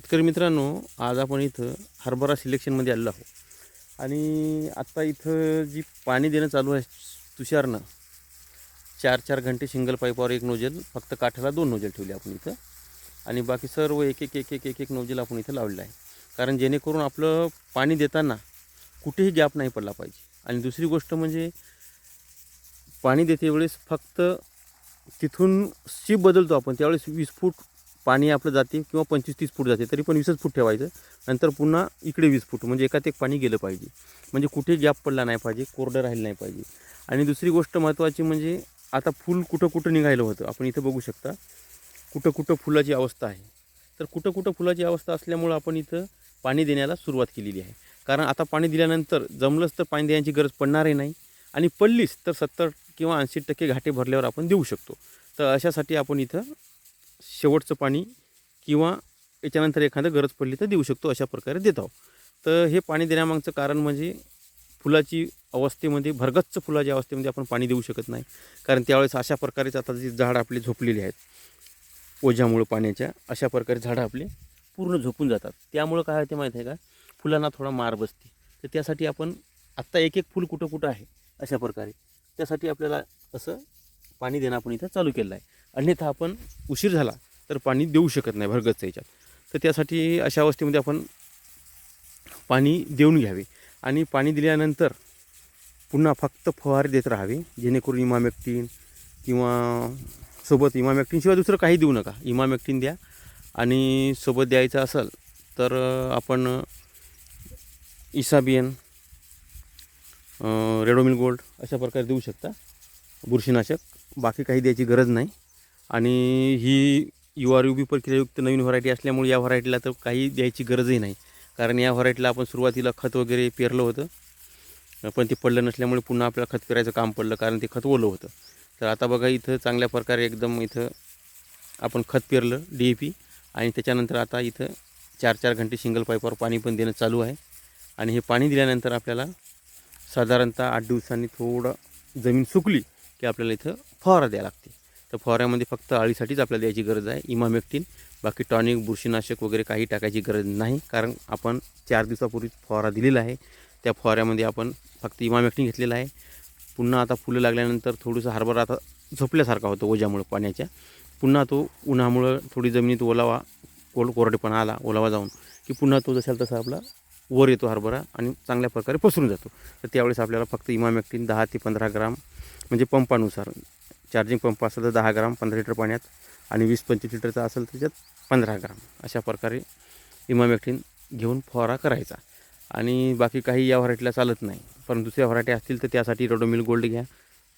शेतकरी मित्रांनो आज आपण इथं हरभरा सिलेक्शनमध्ये आलेलो आहोत. आणि आत्ता इथं जी पाणी देणं चालू आहे तुषारनं चार चार घंटे सिंगल पाईपावर एक नोजल फक्त काठाला दोन नोजल ठेवले आपण इथं. आणि बाकी सर्व एक एक एक एक एक एक नोजल आपण इथं लावलेलं आहे. कारण जेणेकरून आपलं पाणी देताना कुठेही गॅप नाही पडला पाहिजे. आणि दुसरी गोष्ट म्हणजे पाणी देते वेळेस फक्त तिथून शिप बदलतो आपण. त्यावेळेस वीस फूट पाणी आपलं जाते किंवा पंचवीस तीस फूट जाते तरी पण वीसच फूट ठेवायचं. नंतर पुन्हा इकडे वीस फूट म्हणजे एकात एक पाणी गेलं पाहिजे. म्हणजे कुठे गॅप पडला नाही पाहिजे कोरडं राहिलं नाही पाहिजे. आणि दुसरी गोष्ट महत्त्वाची म्हणजे आता फूल कुठं कुठं निघायलं होतं. आपण इथं बघू शकता कुठं कुठं फुलाची अवस्था आहे. तर कुठं कुठं फुलाची अवस्था असल्यामुळं आपण इथं पाणी देण्याला सुरुवात केलेली आहे. कारण आता पाणी दिल्यानंतर जमलंच तर पाणी देण्याची गरज पडणारही नाही. आणि पडलीच तर सत्तर किंवा ऐंशी टक्के घाटे भरल्यावर आपण देऊ शकतो. तर अशासाठी आपण इथं शेवटचं पाणी किंवा याच्यानंतर एखादं गरज पडली तर देऊ शकतो अशा प्रकारे देत आहोत. तर हे पाणी देण्यामागचं कारण म्हणजे फुलाची अवस्थेमध्ये भरगच्च फुलाच्या अवस्थेमध्ये आपण पाणी देऊ शकत नाही. कारण त्यावेळेस अशा प्रकारेच आता जी झाडं आपली झोपलेली आहेत ओझ्यामुळं पाण्याच्या अशा प्रकारे झाडं आपले पूर्ण झोपून जातात. त्यामुळं काय होते माहीत आहे का? फुलांना थोडा मार बसते. तर त्यासाठी आपण आत्ता एक एक फूल कुठं कुठं आहे अशा प्रकारे त्यासाठी आपल्याला असं पाणी देणं आपण इथं चालू केलं आहे. अन्यथा आपण उशीर झाला तर पाणी देऊ शकत नाही भरगच्च याच्यात. तर त्यासाठी अशा अवस्थेमध्ये आपण पाणी देऊन घ्यावे आणि पाणी दिल्यानंतर पुन्हा फक्त फवारे देत राहावे जेणेकरून इमामॅक्टीन किंवा सोबत इमामेक्टिनशिवाय दुसरं काही देऊ नका. इमामेक्टिन द्या आणि सोबत द्यायचं असेल तर आपण इसाबियन रेडोमिल गोल्ड अशा प्रकारे देऊ शकता. बुरशीनाशक बाकी काही द्यायची गरज नाही. आणि ही यू आर यू बी प्रक्रियायुक्त नवीन व्हरायटी असल्यामुळे या व्हरायटीला तर काही द्यायची गरजही नाही. कारण या व्हरायटीला आपण सुरुवातीला खत वगैरे पेरलं होतं. पण ते पडलं नसल्यामुळे पुन्हा आपल्याला खत पेरायचं काम पडलं कारण ते खत ओलं होतं. तर आता बघा इथं चांगल्या प्रकारे एकदम इथं आपण खत पेरलं डी ए पी. आणि त्याच्यानंतर आता इथं चार चार घंटे सिंगल पाईपावर पाणी पण देणं चालू आहे. आणि हे पाणी दिल्यानंतर आपल्याला साधारणतः आठ दिवसांनी थोडं जमीन सुकली की आपल्याला इथं फवारा द्यावा लागते. तर फवाऱ्यामध्ये फक्त अळीसाठीच आपल्याला द्यायची गरज आहे. इमामेक्टिन बाकी टॉनिक बुरशीनाशक वगैरे काही टाकायची गरज नाही. कारण आपण चार दिवसापूर्वी फवारा दिलेला आहे. त्या फवाऱ्यामध्ये आपण फक्त इमामेक्टिन घेतलेला आहे. पुन्हा आता फुलं लागल्यानंतर थोडंसं हरभरा आता झोपल्यासारखा होतो ओझ्यामुळं पाण्याच्या. पुन्हा तो उन्हामुळं थोडी जमिनीत ओलावा कोल कोरडेपणा आला ओलावा जाऊन की पुन्हा तो जसा तसा आपला वर येतो हरभरा आणि चांगल्या प्रकारे पसरून जातो. तर त्यावेळेस आपल्याला फक्त इमामॅक्टिन दहा ते पंधरा ग्राम म्हणजे पंपानुसार चार्जिंग पंप असेल तर दहा ग्राम पंधरा लिटर पाण्यात आणि वीस पंचवीस लिटरचा असेल त्याच्यात पंधरा ग्राम. अशा प्रकारे इमामेक्टिन घेऊन फवारा करायचा. आणि बाकी काही या व्हरायटीला चालत नाही. पण दुसऱ्या व्हरायटी असतील तर त्यासाठी रोडोमिल गोल्ड घ्या.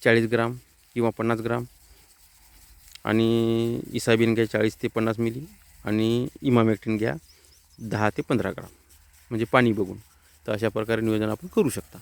चाळीस ग्राम किंवा पन्नास ग्राम. आणि इसाबीन घ्या चाळीस ते पन्नास मिली. आणि इमामेक्टिन घ्या दहा ते पंधरा ग्राम. म्हणजे पाणी बघून. तर अशा प्रकारे नियोजन आपण करू शकता.